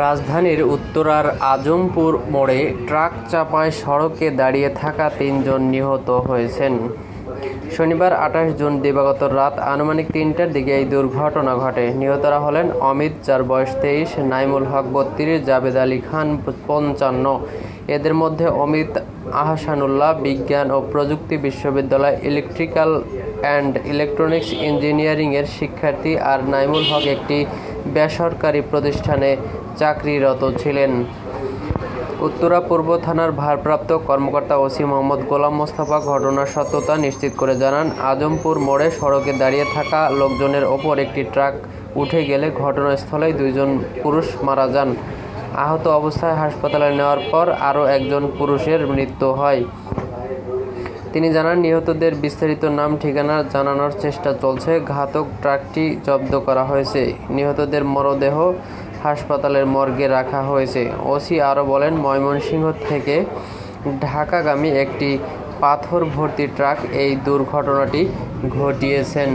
রাজধানীর উত্তরার আজমপুর মোড়ে ট্রাক চাপায় সড়কে দাঁড়িয়ে থাকা তিনজন নিহত হয়েছেন। শনিবার আঠাশ জুন দিবাগত রাত আনুমানিক তিনটার দিকে এই দুর্ঘটনা ঘটে। নিহতরা হলেন অমিত, যার বয়স তেইশ, নাইমুল হক বত্রিশ জাবেদ আলী খান পঞ্চান্ন। এদের মধ্যে অমিত আহসানুল্লাহ বিজ্ঞান ও প্রযুক্তি বিশ্ববিদ্যালয় ইলেকট্রিক্যাল অ্যান্ড ইলেকট্রনিক্স ইঞ্জিনিয়ারিংয়ের শিক্ষার্থী আর নাইমুল হক একটি বেসরকারি প্রতিষ্ঠানে চাকরিরত ছিলেন। উত্তরা পূর্ব থানার ভারপ্রাপ্ত কর্মকর্তা ওসি মোহাম্মদ গোলাম মোস্তফা ঘটনার সত্যতা নিশ্চিত করে জানান, আজমপুর মোড়ে সড়কে দাঁড়িয়ে থাকা লোকজনের ওপর একটি ট্রাক উঠে গেলে ঘটনাস্থলেই দুইজন পুরুষ মারা যান। আহত অবস্থায় হাসপাতালে নেওয়ার পর আরও একজন পুরুষের মৃত্যু হয়। তিনি জানান, নিহতদের বিস্তারিত নাম, ঠিকানা জানানোর চেষ্টা চলছে। ঘাতক ট্রাকটি জব্দ করা হয়েছে। নিহতদের মরদেহ হাসপাতালের মর্গে রাখা হয়েছে। ওসি আরও বলেন, ময়মনসিংহ থেকে ঢাকাগামী একটি পাথর ভর্তি ট্রাক এই দুর্ঘটনাটি ঘটিয়েছেন।